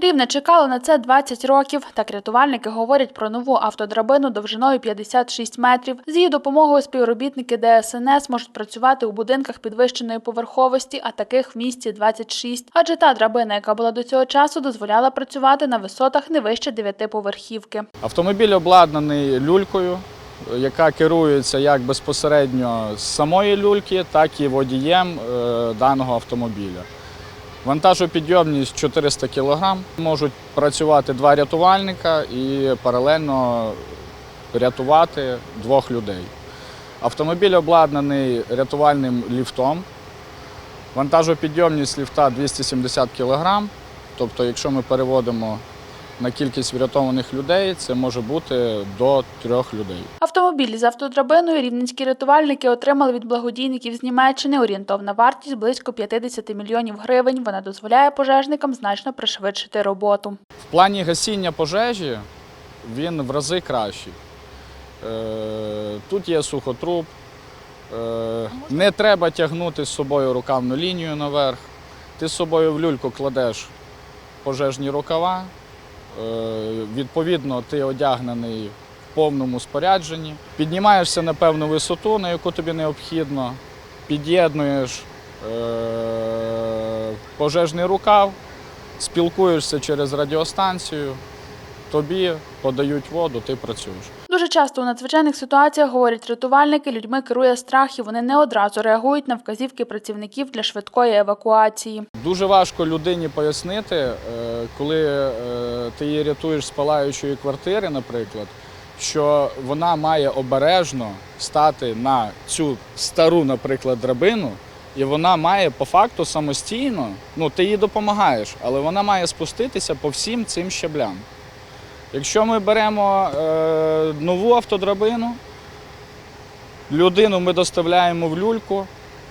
Рівне чекало на це 20 років. Так рятувальники говорять про нову автодрабину довжиною 56 метрів. З її допомогою співробітники ДСНС можуть працювати у будинках підвищеної поверховості, а таких в місті 26. Адже та драбина, яка була до цього часу, дозволяла працювати на висотах не вище 9 поверхівки. Автомобіль обладнаний люлькою, яка керується як безпосередньо з самої люльки, так і водієм е, даного автомобіля. Вантажопідйомність 400 кг. Можуть працювати два рятувальника і паралельно рятувати двох людей. Автомобіль обладнаний рятувальним ліфтом. Вантажопідйомність ліфта 270 кг. Тобто, якщо ми переводимо на кількість врятованих людей, це може бути до трьох людей. Автомобіль з автодрабиною рівненські рятувальники отримали від благодійників з Німеччини. Орієнтовна вартість близько 50 мільйонів гривень. Вона дозволяє пожежникам значно пришвидшити роботу. В плані гасіння пожежі він в рази кращий. Е, Тут є сухотруб, е, не треба тягнути з собою рукавну лінію наверх. Ти з собою в люльку кладеш пожежні рукава. Е, Відповідно, ти одягнений в повному спорядженні. Піднімаєшся на певну висоту, на яку тобі необхідно, під'єднуєш е, пожежний рукав, спілкуєшся через радіостанцію, тобі подають воду, ти працюєш. Дуже часто у надзвичайних ситуаціях, говорять рятувальники, людьми керує страх і вони не одразу реагують на вказівки працівників для швидкої евакуації. Дуже важко людині пояснити, е, коли е, ти її рятуєш з палаючої квартири, наприклад, що вона має обережно стати на цю стару, наприклад, драбину, і вона має по факту самостійно, ну ти їй допомагаєш, але вона має спуститися по всім цим щаблям. Якщо ми беремо е, нову автодрабину, людину ми доставляємо в люльку,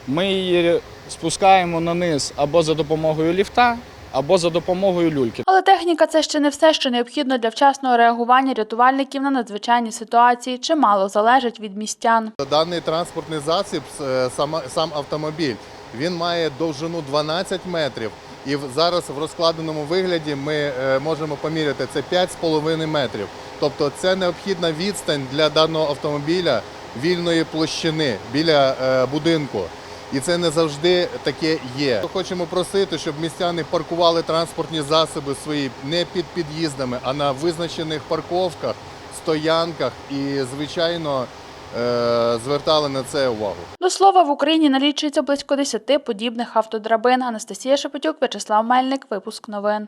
ми її спускаємо на низ або за допомогою ліфта, або за допомогою люльки. Але техніка це ще не все, що необхідно для вчасного реагування рятувальників на надзвичайні ситуації. Чимало залежить від містян. Даний транспортний засіб, е, сама- сам автомобіль, він має довжину 12 метрів. І в- зараз в розкладеному вигляді ми е, можемо поміряти це 5,5 метрів. Тобто це необхідна відстань для даного автомобіля вільної площини біля е, будинку. І це не завжди таке є. Хочемо просити, щоб містяни паркували транспортні засоби свої не під під'їздами, а на визначених парковках, стоянках і, звичайно, е, звертали на це увагу. До слова, в Україні налічується близько 10 подібних автодрабин. Анастасія Шепетюк, В'ячеслав Мельник, випуск новин.